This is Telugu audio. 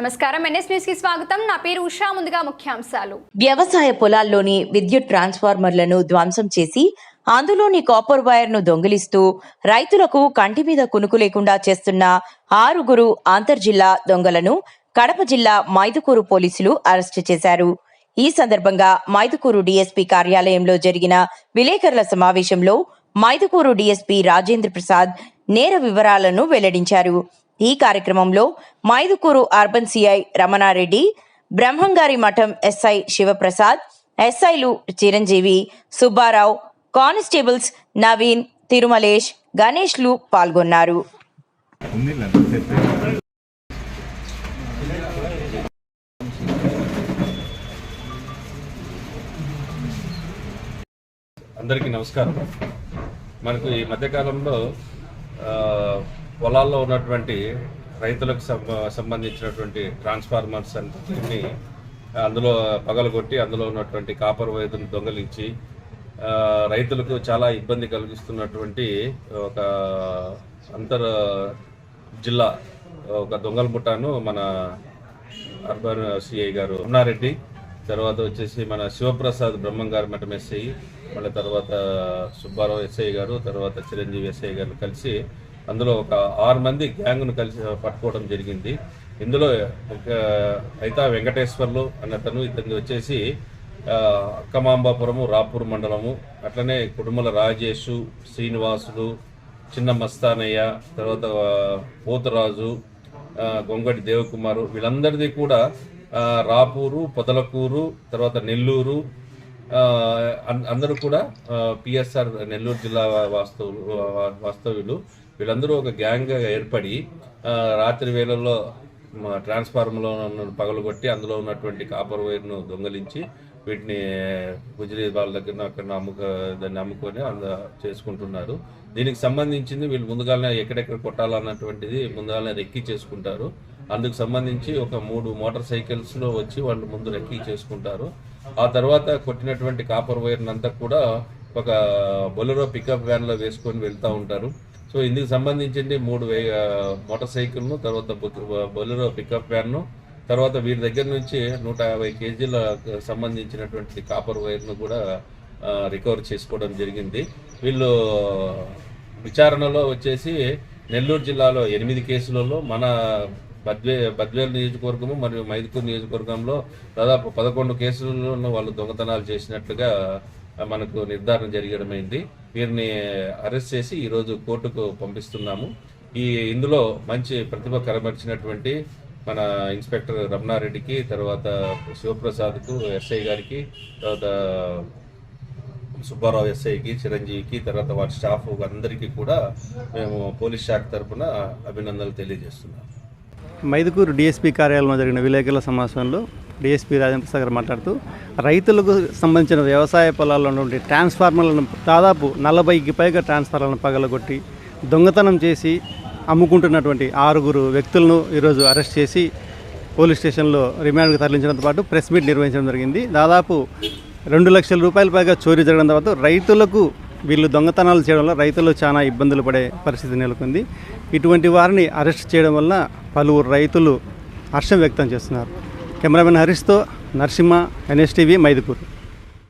నమస్కారం. ఎన్ఎస్ న్యూస్కి స్వాగతం. నా పేరు ఉషా. ముందుగా ముఖ్యాంశాలు. వ్యవసాయ పొలాల్లోని విద్యుత్ ట్రాన్స్ఫార్మర్లను ధ్వంసం చేసి అందులోని కాపర్ వైర్ను దొంగిలిస్తూ రైతులకు కంటి మీద కునుకు లేకుండా చేస్తున్న ఆరుగురు అంతర్జిల్లా దొంగలను కడప జిల్లా మైదుకూరు పోలీసులు అరెస్టు చేశారు. ఈ సందర్భంగా మైదుకూరు డీఎస్పీ కార్యాలయంలో జరిగిన విలేకరుల సమావేశంలో మైదుకూరు డీఎస్పీ రాజేంద్ర ప్రసాద్ నేర వివరాలను వెల్లడించారు. ఈ కార్యక్రమంలో మైదుకూరు అర్బన్ సిఐ రమణారెడ్డి బ్రహ్మంగారి మఠం ఎస్ఐ శివప్రసాద్ ఎస్ఐలు చిరంజీవి సుబ్బారావు కానిస్టేబుల్స్ నవీన్ తిరుమలేష్ గణేష్లు పాల్గొన్నారు. అందరికీ నమస్కారం. మనకు ఈ మధ్యకాలంలో పొలాల్లో ఉన్నటువంటి రైతులకు సంబంధించినటువంటి ట్రాన్స్ఫార్మర్స్ అన్నిటిని అందులో పగలగొట్టి అందులో ఉన్నటువంటి కాపర్ వైద్యుని దొంగలించి రైతులకు చాలా ఇబ్బంది కలిగిస్తున్నటువంటి ఒక అంతర్ జిల్లా ఒక దొంగల ముఠాను మన అర్బన్ సిఐ గారు అమ్మారెడ్డి తర్వాత వచ్చేసి మన శివప్రసాద్ బ్రహ్మంగారి మఠం ఎస్ఐ మళ్ళీ తర్వాత సుబ్బారావు ఎస్ఐ గారు తర్వాత చిరంజీవి ఎస్ఐ గారు కలిసి అందులో ఒక ఆరు మంది గ్యాంగ్ను కలిసి పట్టుకోవడం జరిగింది. ఇందులో ఒక వెంకటేశ్వర్లు అన్నతను ఇతను వచ్చేసి అక్కమాంబాపురము రాపూర్ మండలము అట్లనే కుటుంబల రాజేషు శ్రీనివాసులు చిన్న మస్తానయ్య తర్వాత పోతరాజు గొంగటి దేవకుమారు వీళ్ళందరిది కూడా రాపూరు పొదలకూరు తర్వాత నెల్లూరు అందరూ కూడా పిఎస్ఆర్ నెల్లూరు జిల్లా వాస్తవులు వాస్తవ్యులు. వీళ్ళందరూ ఒక గ్యాంగ్గా ఏర్పడి రాత్రి వేళల్లో ట్రాన్స్ఫార్మర్లో పగలగొట్టి అందులో ఉన్నటువంటి కాపర్ వైర్ను దొంగలించి వీటిని గుజరీ వాళ్ళ దగ్గర అక్కడ అమ్ముక దాన్ని అమ్ముకొని అంద చేసుకుంటున్నారు. దీనికి సంబంధించింది వీళ్ళు ముందుగానే ఎక్కడెక్కడ కొట్టాలన్నటువంటిది ముందుగానే రెక్కి చేసుకుంటారు. అందుకు సంబంధించి ఒక మూడు మోటార్ సైకిల్స్లో వచ్చి వాళ్ళు ముందు రెక్కి చేసుకుంటారు. ఆ తర్వాత కొట్టినటువంటి కాపర్ వైర్ని అంతా కూడా ఒక బొలెరో పికప్ వ్యాన్లో వేసుకొని వెళ్తూ ఉంటారు. సో ఇందుకు సంబంధించింది మూడు వే మోటార్ సైకిల్ను తర్వాత బొ- బొలెరో పికప్ వ్యాన్ను తర్వాత వీరి దగ్గర నుంచి నూట యాభై కేజీల సంబంధించినటువంటి కాపర్ వైర్ను కూడా రికవర్ చేసుకోవడం జరిగింది. వీళ్ళు విచారణలో వచ్చేసి నెల్లూరు జిల్లాలో ఎనిమిది కేసులలో మన బద్వే బద్వేలు నియోజకవర్గము మరియు మైదుకూరు నియోజకవర్గంలో దాదాపు పదకొండు కేసులను వాళ్ళు దొంగతనాలు చేసినట్లుగా మనకు నిర్ధారణ జరిగడమైంది. వీరిని అరెస్ట్ చేసి ఈరోజు కోర్టుకు పంపిస్తున్నాము. ఈ ఇందులో మంచి ప్రతిభ కనబరిచినటువంటి మన ఇన్స్పెక్టర్ రమణారెడ్డికి తర్వాత శివప్రసాద్కు ఎస్ఐ గారికి తర్వాత సుబ్బారావు ఎస్ఐకి చిరంజీవికి తర్వాత వారి స్టాఫ్ అందరికీ కూడా మేము పోలీస్ శాఖ తరఫున అభినందనలు తెలియజేస్తున్నాం. మైదుకూరు డిఎస్పీ కార్యాలయంలో జరిగిన విలేకరుల సమావేశంలో డిఎస్పీ రాజేంద్ర గారు మాట్లాడుతూ రైతులకు సంబంధించిన వ్యవసాయ పొలాల్లో ఉన్నటువంటి ట్రాన్స్ఫార్మర్లను దాదాపు నలభైకి పైగా ట్రాన్స్ఫార్మర్లను పగలగొట్టి దొంగతనం చేసి అమ్ముకుంటున్నటువంటి ఆరుగురు వ్యక్తులను ఈరోజు అరెస్ట్ చేసి పోలీస్ స్టేషన్లో రిమాండ్కి తరలించడంతో పాటు ప్రెస్ మీట్ నిర్వహించడం జరిగింది. దాదాపు రెండు లక్షల రూపాయల పైగా చోరీ జరగడం తర్వాత రైతులకు వీళ్ళు దొంగతనాలు చేయడం వల్ల రైతులు చాలా ఇబ్బందులు పడే పరిస్థితి నెలకొంది. ఇటువంటి వారిని అరెస్ట్ చేయడం వల్ల పలువురు రైతులు హర్షం వ్యక్తం చేస్తున్నారు. Cameraman హరీష్తో Narasimha N S T V Maidupur